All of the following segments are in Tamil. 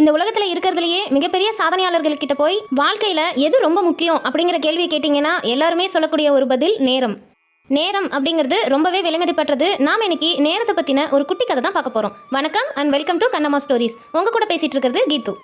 இந்த உலகத்துல இருக்கிறதுலயே மிகப்பெரிய சாதனையாளர்கள் கிட்ட போய் வாழ்க்கையில எது ரொம்ப முக்கியம் அப்படிங்கிற கேள்வியை கேட்டிங்கன்னா எல்லாருமே சொல்லக்கூடிய ஒரு பதில் நேரம். நேரம் அப்படிங்கிறது ரொம்பவே விலைமதிப்பற்றது நாம் இன்னைக்கு நேரத்தை பத்தின ஒரு குட்டி கதை தான் பார்க்க போறோம். வணக்கம் and welcome to Kannamma stories உங்க கூட பேசிட்டு இருக்கிறது கீத்து.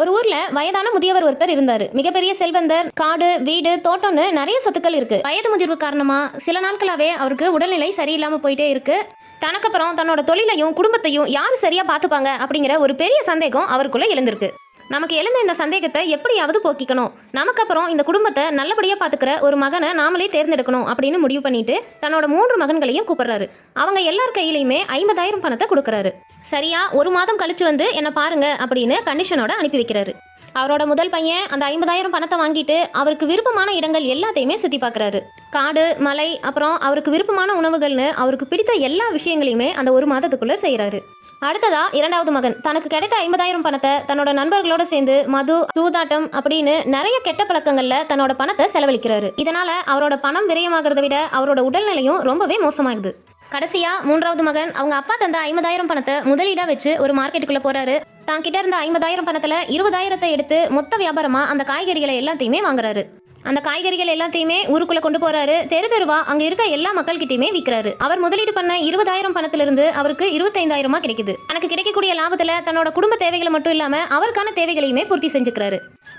ஒரு ஊர்ல வயதான முதியவர் ஒருத்தர் இருந்தார். மிகப்பெரிய செல்வந்தர் காடு வீடு தோட்டம்னு நிறைய சொத்துக்கள் இருக்கு. வயது முதிர்வு காரணமா சில நாட்களாவே அவருக்கு உடல்நிலை சரியில்லாம போயிட்டே இருக்கு. தனக்கப்புறம் தன்னோட தொழிலையும் குடும்பத்தையும் யார் சரியாக பார்த்துப்பாங்க அப்படிங்கிற ஒரு பெரிய சந்தேகம் அவருக்குள்ளே எழுந்திருக்கு. நமக்கு எழுந்த இந்த சந்தேகத்தை எப்படியாவது போக்கிக்கணும். நமக்கு அப்புறம் இந்த குடும்பத்தை நல்லபடியாக பார்த்துக்கிற ஒரு மகனை நாமளே தேர்ந்தெடுக்கணும் அப்படின்னு முடிவு பண்ணிட்டு தன்னோட மூன்று மகன்களையும் கூப்பிடுறாரு. அவங்க எல்லார் கையிலையுமே ஐம்பதாயிரம் பணத்தை கொடுக்குறாரு. சரியா ஒரு மாதம் கழிச்சு வந்து என்னை பாருங்க அப்படின்னு கண்டிஷனோட அனுப்பி வைக்கிறாரு. அவரோட முதல் பையன் அந்த ஐம்பதாயிரம் பணத்தை வாங்கிட்டு அவருக்கு விருப்பமான இடங்கள் எல்லாத்தையுமே சுற்றி பார்க்குறாரு. காடு மலை அப்புறம் அவருக்கு விருப்பமான உணவுகள்னு அவருக்கு பிடித்த எல்லா விஷயங்களையுமே அந்த ஒரு மாதத்துக்குள்ளே செய்கிறாரு அடுத்ததா இரண்டாவது மகன். தனக்கு கிடைத்த ஐம்பதாயிரம் பணத்தை தன்னோட நண்பர்களோட சேர்ந்து மது சூதாட்டம் அப்படின்னு நிறைய கெட்ட பழக்கங்கள்ல தன்னோட பணத்தை செலவழிக்கிறாரு. இதனால அவரோட பணம் விரயமாகிறத விட அவரோட உடல்நிலையும் ரொம்பவே மோசமாகுது கடைசியா மூன்றாவது மகன். அவங்க அப்பா தந்த ஐம்பதாயிரம் பணத்தை முதலீடா வச்சு ஒரு மார்க்கெட்டுக்குள்ள போறாரு. தான் கிட்ட இருந்த ஐம்பதாயிரம் பணத்துல இருபதாயிரத்தை எடுத்து மொத்த வியாபாரமா அந்த காய்கறிகளை எல்லாத்தையுமே வாங்குறாரு. அந்த காய்கறிகள் எல்லாத்தையுமே ஊருக்குள்ள கொண்டு போறாரு. தெரு தெருவா அங்க இருக்க எல்லா மக்கள்கிட்டயுமே விற்கிறாரு அவர் முதலீடு பண்ண இருபதாயிரம் பணத்திலிருந்து அவருக்கு இருபத்தைந்தாயிரமா கிடைக்குது. தனக்கு கிடைக்கக்கூடிய லாபத்துல தன்னோட குடும்ப தேவைகளை மட்டும் இல்லாம அவருக்கான தேவைகளையுமே பூர்த்தி செஞ்சுக்கிறாரு.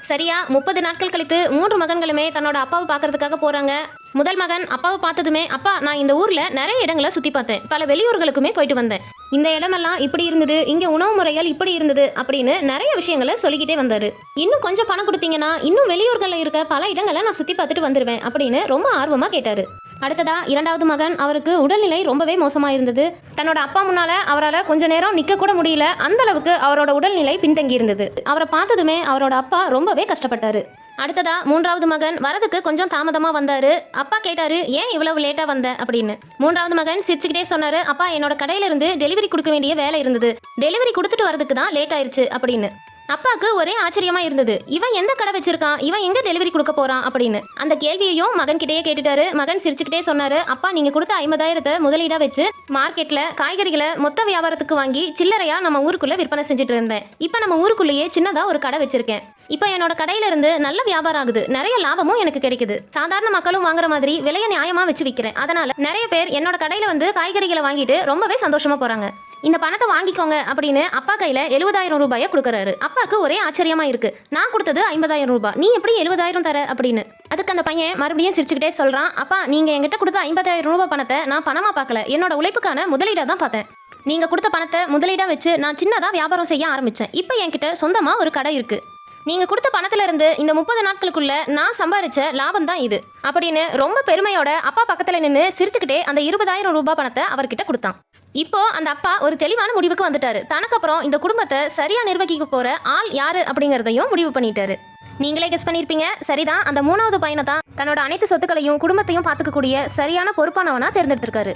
சரியா முப்பது நாட்கள் கழித்து மூன்று மகன்களுமே தன்னோட அப்பாவை பார்க்கறதுக்காக போறாங்க. முதல் மகன் அப்பாவை பார்த்ததுமே அப்பா நான் இந்த ஊரில் நிறைய இடங்களை சுற்றி பார்த்தேன். பல வெளியூர்களுக்குமே போயிட்டு வந்தேன். இந்த இடமெல்லாம் இப்படி இருந்தது இங்கே உணவு முறைகள் இப்படி இருந்தது அப்படின்னு நிறைய விஷயங்களை சொல்லிக்கிட்டே வந்தார். இன்னும் கொஞ்சம் பணம் கொடுத்தீங்கன்னா இன்னும் வெளியூர்களில் இருக்க பல இடங்களை நான் சுற்றி பார்த்துட்டு வந்துடுவேன் அப்படின்னு ரொம்ப ஆர்வமாக கேட்டார். அடுத்ததா இரண்டாவது மகன் அவருக்கு உடல்நிலை ரொம்பவே மோசமாக இருந்தது. தன்னோட அப்பா முன்னால் அவரால் கொஞ்ச நேரம் நிற்க கூட முடியல. அந்த அளவுக்கு அவரோட உடல்நிலை பின்தங்கி இருந்தது அவரை பார்த்ததுமே அவரோட அப்பா ரொம்பவே கஷ்டப்பட்டாரு. அடுத்ததா மூன்றாவது மகன் வரதுக்கு கொஞ்சம் தாமதமா வந்தாரு. அப்பா கேட்டாரு ஏன் இவ்வளவு லேட்டா வந்த? அப்படின்னு. மூன்றாவது மகன் சிரிச்சுக்கிட்டே சொன்னாரு அப்பா என்னோட கடையில இருந்து டெலிவரி கொடுக்க வேண்டிய வேலை இருந்தது. டெலிவரி கொடுத்துட்டு வரதுக்கு தான் லேட் ஆயிருச்சு அப்படின்னு. அப்பாவுக்கு ஒரே ஆச்சரியமா இருந்தது. இவன் எந்த கடை வச்சிருக்கான்? இவன் எங்க டெலிவரி கொடுக்க போறான்? அப்படின்னு. அந்த கேள்வியையும் மகன் கிட்டேயே கேட்டுட்டாரு. மகன் சிரிச்சுக்கிட்டே சொன்னாரு அப்பா நீங்க கொடுத்த ஐம்பதாயிரத்தை முதலீடா வச்சு மார்க்கெட்ல காய்கறிகளை மொத்த வியாபாரத்துக்கு வாங்கி சில்லறையா நம்ம ஊருக்குள்ள விற்பனை செஞ்சுட்டு இருந்தேன். இப்போ நம்ம ஊருக்குள்ளேயே சின்னதா ஒரு கடை வச்சிருக்கேன். இப்போ என்னோட கடையில இருந்து நல்ல வியாபாரம் ஆகுது. நிறைய லாபமும் எனக்கு கிடைக்குது. சாதாரண மக்களும் வாங்குற மாதிரி விலையை நியாயமா வச்சு விற்கிறேன் அதனால நிறைய பேர் என்னோட கடையில வந்து காய்கறிகளை வாங்கிட்டு ரொம்பவே சந்தோஷமா போறாங்க. இந்த பணத்தை வாங்கிக்கோங்க அப்படின்னு அப்பா கையில் எழுபதாயிரம் ரூபாயை கொடுக்குறாரு. அப்பாவுக்கு ஒரே ஆச்சரியமாக இருக்குது நான் கொடுத்தது ஐம்பதாயிரம் ரூபாய். நீ எப்படி எழுபதாயிரம் தர அப்படின்னு. அதுக்கு அந்த பையன் மறுபடியும் சிரிச்சுக்கிட்டே சொல்கிறான் அப்பா நீங்கள் என்கிட்ட கொடுத்த ஐம்பதாயிரம் ரூபாய் பணத்தை நான் பணமாக பார்க்கல. என்னோட உழைப்புக்கான முதலீடாக தான் பார்த்தேன். நீங்கள் கொடுத்த பணத்தை முதலீடாக வச்சு நான் சின்னதாக வியாபாரம் செய்ய ஆரம்பித்தேன் இப்போ என்கிட்ட சொந்தமாக ஒரு கடை இருக்குது நீங்க கொடுத்த பணத்துல இருந்து இந்த முப்பது நாட்களுக்குள்ள நான் சம்பாரிச்ச லாபம் தான் இது அப்படின்னு ரொம்ப பெருமையோட அப்பா பக்கத்துல நின்று சிரிச்சுக்கிட்டே அந்த இருபதாயிரம் ரூபாய் பணத்தை அவர்கிட்ட கொடுத்தான். இப்போ அந்த அப்பா ஒரு தெளிவான முடிவுக்கு வந்துட்டாரு. தனக்கு அப்புறம் இந்த குடும்பத்தை சரியா நிர்வகிக்க போற ஆள் யாரு அப்படிங்கறதையும் முடிவு பண்ணிட்டாரு. நீங்களே கெஸ் பண்ணியிருப்பீங்க சரிதான் அந்த மூணாவது பையனை தான் தன்னோட அனைத்து சொத்துக்களையும் குடும்பத்தையும் பார்த்துக்கக்கூடிய சரியான பொறுப்பானவனா தேர்ந்தெடுத்திருக்காரு.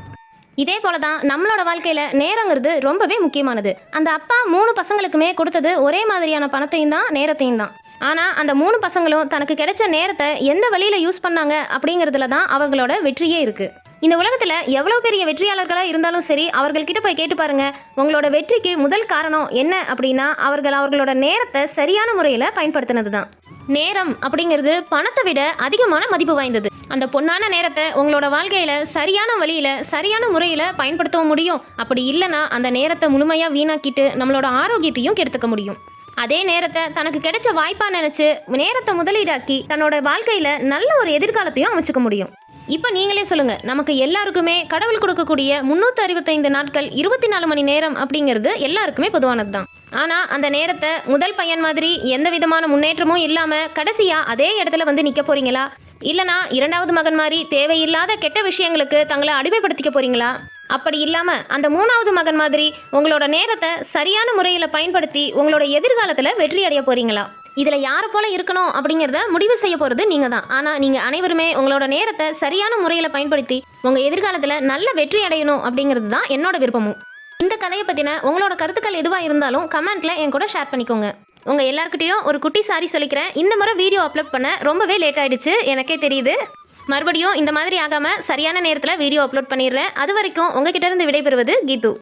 இதே போல தான் நம்மளோட வாழ்க்கையில் நேரங்கிறது ரொம்பவே முக்கியமானது. அந்த அப்பா மூணு பசங்களுக்குமே கொடுத்தது ஒரே மாதிரியான பணத்தையும் தான் நேரத்தையும் தான். ஆனால் அந்த மூணு பசங்களும் தனக்கு கிடைச்ச நேரத்தை எந்த வழியில் யூஸ் பண்ணாங்க அப்படிங்கிறதுல தான் அவங்களோட வெற்றியே இருக்குது இந்த உலகத்தில் எவ்வளோ பெரிய வெற்றியாளர்களாக இருந்தாலும் சரி அவர்கள்கிட்ட போய் கேட்டு பாருங்க உங்களோட வெற்றிக்கு முதல் காரணம் என்ன அப்படின்னா அவர்கள் அவர்களோட நேரத்தை சரியான முறையில் பயன்படுத்தினது தான் நேரம் அப்படிங்கிறது பணத்தை விட அதிகமான மதிப்பு வாய்ந்தது. அந்த பொன்னான நேரத்தை உங்களோட வாழ்க்கையில் சரியான வழியில் சரியான முறையில் பயன்படுத்தவும் முடியும். அப்படி இல்லைன்னா அந்த நேரத்தை முழுமையாக வீணாக்கிட்டு நம்மளோட ஆரோக்கியத்தையும் கெடுத்துக்க முடியும். அதே நேரத்தை தனக்கு கிடைச்ச வாய்ப்பா நினைச்சு நேரத்தை முதலீடாக்கி தன்னோட வாழ்க்கையில நல்ல ஒரு எதிர்காலத்தையும் அமைச்சுக்க முடியும். இப்போ நீங்களே சொல்லுங்க நமக்கு எல்லாருக்குமே கடவுள் கொடுக்கக்கூடிய முன்னூத்தி அறுபத்தைந்து நாட்கள் இருபத்தி நாலு மணி நேரம் அப்படிங்கிறது எல்லாருக்குமே பொதுவானது தான். ஆனா அந்த நேரத்தை முதல் பையன் மாதிரி எந்த விதமான முன்னேற்றமும் இல்லாம கடைசியா அதே இடத்துல வந்து நிக்க போறீங்களா? இல்லனா இரண்டாவது மகன் மாதிரி தேவையில்லாத கெட்ட விஷயங்களுக்கு தங்களை அடிமைப்படுத்திக்க போறீங்களா? அப்படி இல்லாம அந்த மூணாவது மகன் மாதிரி உங்களோட நேரத்தை சரியான முறையில பயன்படுத்தி உங்களோட எதிர்காலத்துல வெற்றி அடைய போறீங்களா? இதுல யாரை போல இருக்கணும் அப்படிங்கறத முடிவு செய்ய போறது நீங்க தான் ஆனா நீங்க அனைவருமே உங்களோட நேரத்தை சரியான முறையில பயன்படுத்தி உங்க எதிர்காலத்துல நல்ல வெற்றி அடையணும் அப்படிங்கிறது தான் என்னோட விருப்பமும். இந்த கதையை பத்தின உங்களோட கருத்துக்கள் எதுவா இருந்தாலும் கமெண்ட்ல என் கூட ஷேர் பண்ணிக்கோங்க. உங்கள் எல்லாருக்கிட்டையும் ஒரு குட்டி சாரி சொல்லிக்கிறேன். இந்த முறை வீடியோ அப்லோட் பண்ண ரொம்பவே லேட் ஆகிடுச்சு எனக்கே தெரியுது. மறுபடியும் இந்த மாதிரி ஆகாமல் சரியான நேரத்தில் வீடியோ அப்லோட் பண்ணிடுறேன். அது வரைக்கும் உங்ககிட்ட இருந்து விடைபெறுவது கீது.